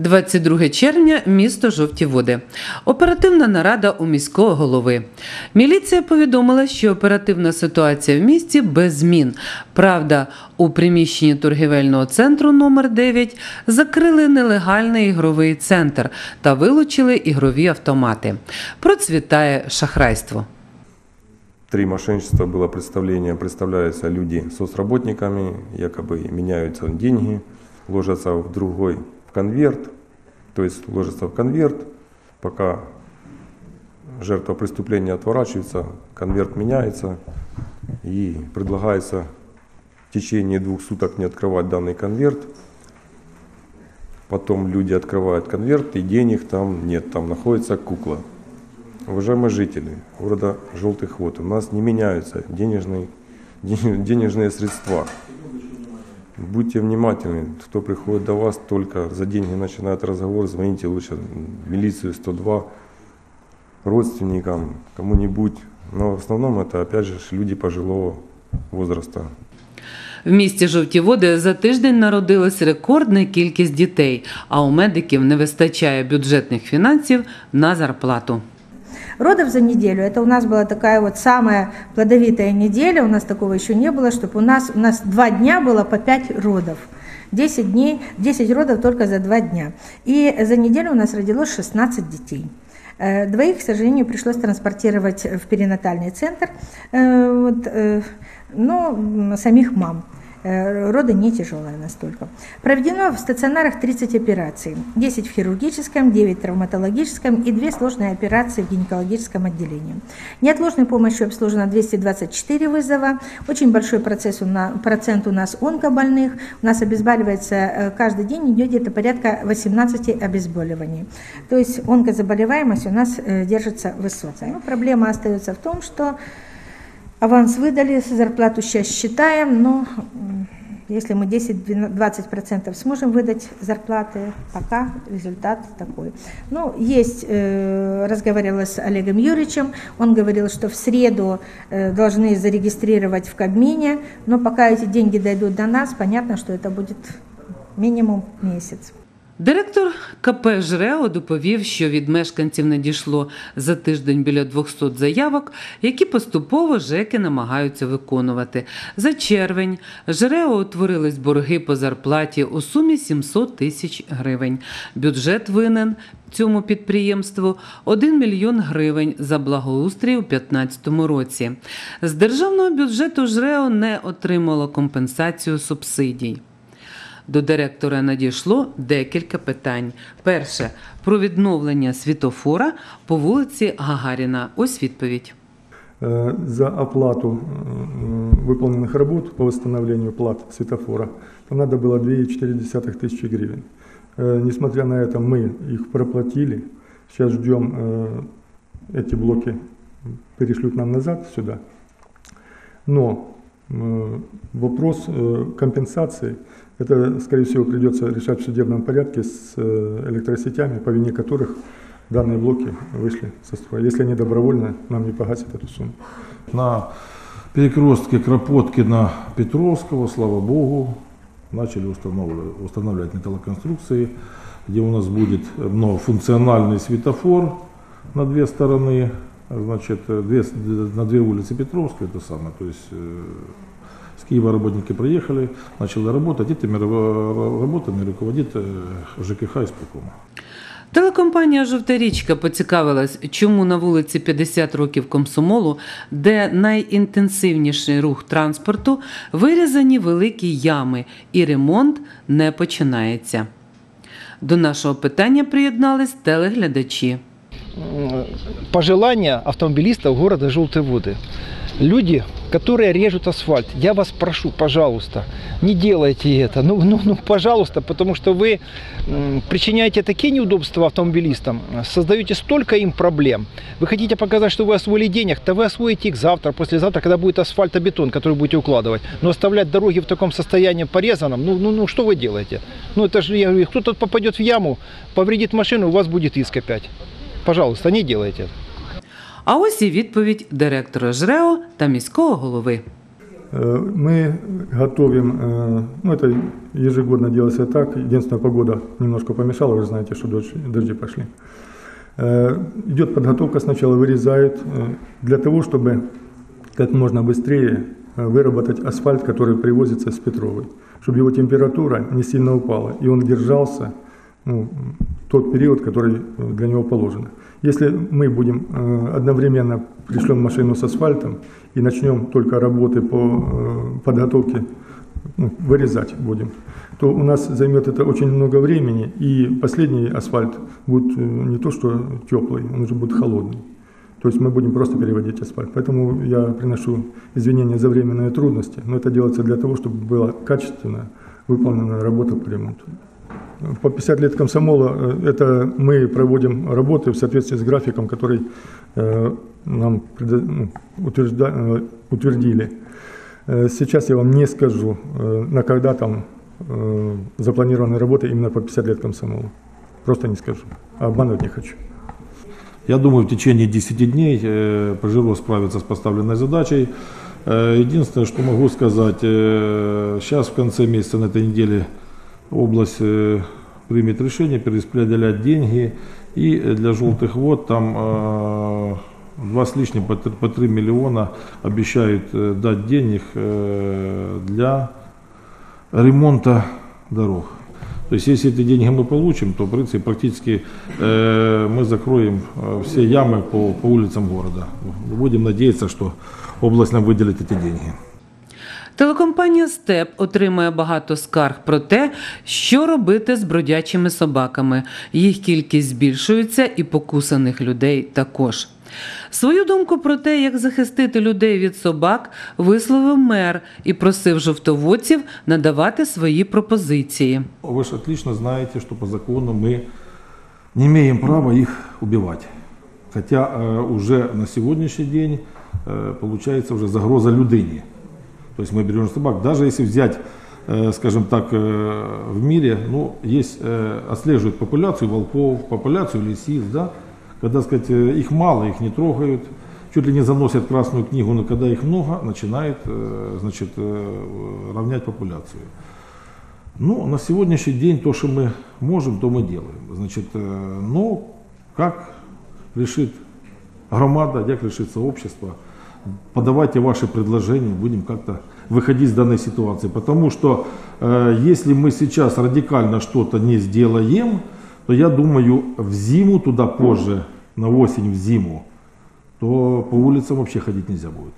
22 червня, місто Жовті Води. Оперативна нарада у міського голови. Міліція повідомила, що оперативна ситуація в місті без змін. Правда, у приміщенні торгівельного центру номер 9 закрили нелегальний ігровий центр та вилучили ігрові автомати. Процвітає шахрайство. Три мошенничества было представление. Представляются люди соцработниками, якобы меняются деньги, ложатся в другой конверт, то есть ложатся в конверт, пока жертва преступления отворачивается, конверт меняется и предлагается в течение двух суток не открывать данный конверт. Потом люди открывают конверт и денег там нет, там находится кукла. Уважаемые жители города Желтых Вод, у нас не меняются денежные, ден- денежные средства. Будьте внимательны, кто приходит до вас, только за деньги начинает разговор, звоните лучше в милицию 102, родственникам, кому-нибудь. Но в основном это, опять же, люди пожилого возраста. В місті Жовті Води за тиждень народилась рекордна кількість дітей, а у медиків не вистачає бюджетних фінансів на зарплату. Родов за неделю. Это у нас была такая вот самая плодовитая неделя. У нас такого еще не было, чтобы у нас, у нас два дня было по 5 родов. 10 дней, 10 родов только за два дня. И за неделю у нас родилось 16 детей. Э, Двоих, к сожалению, пришлось транспортировать в перинатальный центр, э, вот, э, но м, самих мам. Э, Роды не тяжелые настолько. Проведено в стационарах 30 операций. 10 в хирургическом, 9 в травматологическом и 2 сложные операции в гинекологическом отделении. Неотложной помощью обслужено 224 вызова. Очень большой процесс у на- процент у нас онкобольных. У нас обезболивается э, каждый день идет где-то порядка 18 обезболиваний. То есть онкозаболеваемость у нас э, держится высокая. Но проблема остается в том, что Аванс выдали, зарплату сейчас считаем, но если мы 10-20% сможем выдать зарплаты, пока результат такой. Ну, есть, э, разговаривала с Олегом Юрьевичем, он говорил, что в среду э, должны зарегистрировать в Кабмине, но пока эти деньги дойдут до нас, понятно, что это будет минимум месяц. Директор КП «ЖРЕО» доповів, що від мешканців надійшло за тиждень біля 200 заявок, які поступово ЖЕКи намагаються виконувати. За червень ЖРЕО утворились борги по зарплаті у сумі 700 тисяч гривень. Бюджет винен цьому підприємству 1 мільйон гривень за благоустрій у 2015 році. З державного бюджету ЖРЕО не отримало компенсацію субсидій До директора надійшло декілька питань. Перше про відновлення світофора по вулиці Гагаріна. Ось відповідь. Э, За оплату э, выполненных работ по восстановлению плат светофора там надо было 2,4 тысячи гривен. Э, Несмотря на это, мы их проплатили. Сейчас ждем, э, эти блоки перешлют нам назад сюда. Но э, вопрос э, компенсации, это, скорее всего, придется решать в судебном порядке с э, электросетями, по вине которых данные блоки вышли со строя. Если они добровольно нам не погасят эту сумму. На перекрестке Кропоткина Петровского, слава богу, начали устанавливать, устанавливать металлоконструкции, где у нас будет многофункциональный светофор на две стороны, значит, две, на две улицы Петровской, это самое, то есть э, с Киева работники приехали, начали работать, этими ра- работами руководит э, ЖКХ исполкома. Телекомпанія Жовта річка поцікавилась, чому на вулиці 50 років комсомолу, де найінтенсивніший рух транспорту, вирізані великі ями і ремонт не починається. До нашого питання приєднались телеглядачі. М, пожелания автомобилистов города Желтые Воды. Люди, которые режут асфальт, я вас прошу, пожалуйста, не делайте это. Ну, ну, ну пожалуйста, потому что вы причиняете такие неудобства автомобилистам, создаете столько им проблем. Вы хотите показать, что вы освоили денег, то вы освоите их завтра, послезавтра, когда будет асфальтобетон, который будете укладывать. Но оставлять дороги в таком состоянии порезанном, ну, ну, ну что вы делаете? Ну это же, я говорю, кто-то попадет в яму, повредит машину, у вас будет иск опять. Пожалуйста, не делайте это. А ось і відповідь директора ЖРЕО та міського голови. Э, Мы готовим, э, ну это ежегодно делается так, единственная погода немножко помешала, вы знаете, что дождь- дожди пошли. Э, Идет подготовка, сначала вырезают, э, для того, чтобы как можно быстрее э, выработать асфальт, который привозится с Петровой, чтобы его температура не сильно упала, и он держался ну, тот период, который для него положен. Если мы будем э, одновременно пришлем машину с асфальтом и начнем только работы по э, подготовке, ну, вырезать будем, то у нас займет это очень много времени, и последний асфальт будет э, не то что теплый, он уже будет холодный. То есть мы будем просто переводить асфальт. Поэтому я приношу извинения за временные трудности, но это делается для того, чтобы была качественно выполнена работа по ремонту. По 50 лет комсомола э, это мы проводим работы в соответствии с графиком, который э, нам ну, э, утвердили. Сейчас я вам не скажу, на когда там запланированы работы именно по 50 лет комсомола. Просто не скажу. Обманывать не хочу. Я думаю, в течение 10 дней Пожиро справится с поставленной задачей. Единственное, что могу сказать, сейчас в конце месяца на этой неделе область э, примет решение перераспределять деньги. И э, для желтых вод там э, два с лишним по три- по 3 миллиона обещают дать денег для ремонта дорог. То есть, если эти деньги мы получим, то, в принципе, практически э, мы закроем все ямы по, по улицам города. Будем надеяться, что область нам выделит эти деньги. Телекомпанія Степ отримує багато скарг про те, що робити з бродячими собаками. Їх кількість збільшується і покусаних людей також. Свою думку про те, як захистити людей від собак, висловив мер і просив жовтоводців надавати свої пропозиції. Вы же отлично знаете, что по закону мы не имеем права их убивать. Хотя э, уже на сегодняшний день э, получается уже загроза людине. То есть мы берем собак. Даже если взять, э, скажем так, э, в мире, ну, есть, э, отслеживают популяцию волков, популяцию лисиц, да, когда, сказать, их мало, их не трогают, чуть ли не заносят красную книгу, но когда их много, начинает, значит, равнять популяцию. Ну, на сегодняшний день то, что мы можем, то мы делаем. Значит, но как решит громада, как решит сообщество, подавайте ваши предложения, будем как-то выходить из данной ситуации. Потому что э, если мы сейчас радикально что-то не сделаем, то я думаю, в зиму туда позже, на осень, в зиму, то по улицам вообще ходить нельзя будет.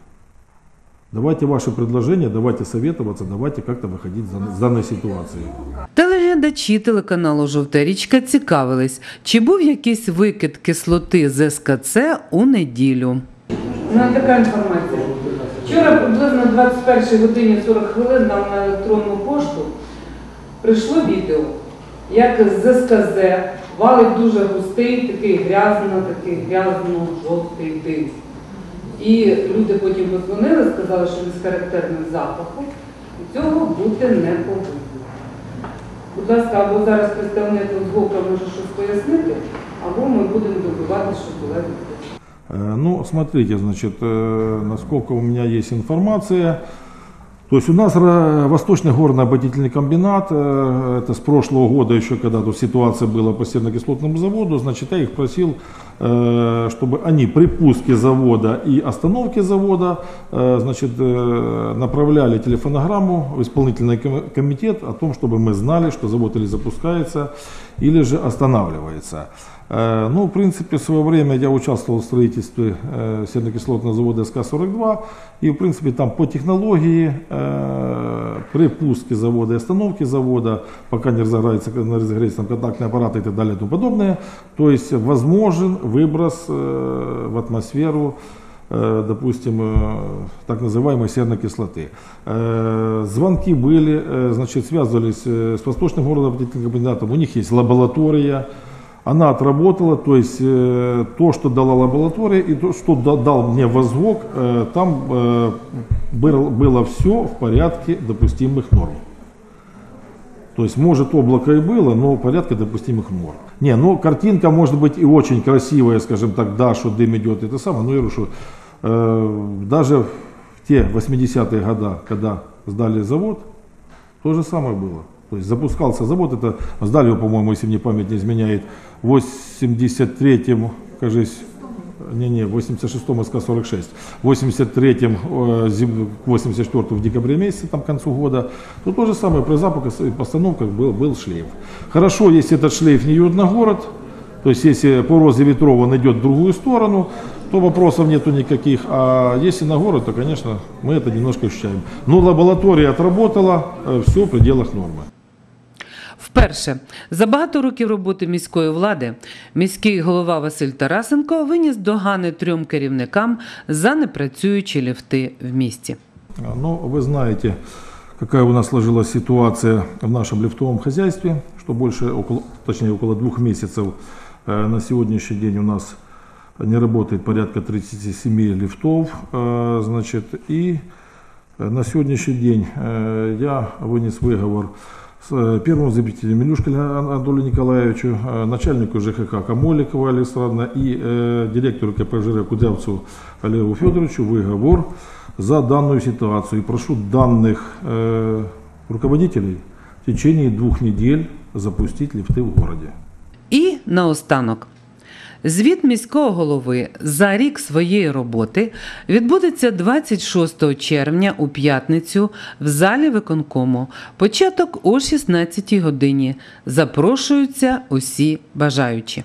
Давайте ваши предложения, давайте советоваться, давайте как-то выходить из данной ситуации. Телеглядачі телеканалу Жовта річка цікавились, чи був якийсь викид кислоти з СКЦ у неділю. Ну, така інформація. Вчора приблизно 21 годині 40 хвилин нам на електронну пошту прийшло відео, як з СКЗ валить дуже густий, такий грязно, такий грязно-жовтий дим. І люди потім подзвонили, сказали, що без характерних запаху і цього бути не повинно. Будь ласка, або зараз представник Узгока може щось пояснити, або ми будемо добивати, щоб була відповідь. Э, Ну, смотрите, значит, э, насколько у меня есть информация. То есть у нас Восточный горно-обогатительный комбинат, э, это с прошлого года еще, когда тут ситуация была по серно-кислотному заводу, значит, я их просил, чтобы они при пуске завода и остановке завода, э, значит, э, направляли телефонограмму в исполнительный ком- комитет о том, чтобы мы знали, что завод или запускается, или же останавливается. Э, Ну, в принципе, в свое время я участвовал в строительстве э, серно-кислотного завода СК-42, и, в принципе, там по технологии э, при пуске завода и остановке завода, пока не разограется, не разогреется там контактный аппарат и так далее и тому подобное, то есть возможен выброс э, в атмосферу э, допустим, э, так называемой серной кислоты. Звонки были, значит, связывались с Восточным городом комбинатом, у них есть лаборатория, она отработала, то есть то, что дала лаборатория и то, что да- дал мне возвок, там был- было все в порядке допустимых норм. То есть, может, облако и было, но порядка допустимых норм. Не, ну, картинка может быть и очень красивая, скажем так, да, что дым идет, это самое, но я говорю, что э, даже в те 80-е года, когда сдали завод, то же самое было. То есть запускался завод, это сдали его, по-моему, если мне память не изменяет, в 83-м, кажись, не-не, в 86-м СК-46, в 83-м, э, к 84-му в декабре месяце, там, к концу года, то то же самое при постановках был, был шлейф. Хорошо, если этот шлейф не идет на город, то есть если по розе ветров он идет в другую сторону, то вопросов нету никаких. А если на город, то, конечно, мы это немножко ощущаем. Но лаборатория отработала, все в пределах нормы. Вперше за багато років роботи міської влади міський голова Василь Тарасенко виніс догани трьом керівникам за непрацюючі ліфти в місті. А, Ну, вы знаете, какая у нас сложилась ситуация в нашем лифтовом хозяйстве, что больше, около, точнее, около двух месяцев э, на сегодняшний день у нас не работает порядка 37 лифтов, э, значит, и э, на сегодняшний день э, я вынес выговор С э, первому заместителю Милюшко Анатолию Николаевичу, э, начальнику ЖКХ Камоликову Александровна и э, директору КПЖР Кудрявцеву Олегу Федоровичу выговор за данную ситуацию. И прошу данных э, руководителей в течение двух недель запустить лифты в городе. І наостанок. Звіт міського голови за рік своєї роботи відбудеться 26 червня у п'ятницю в залі виконкому. Початок о 16 годині. Запрошуються усі бажаючі.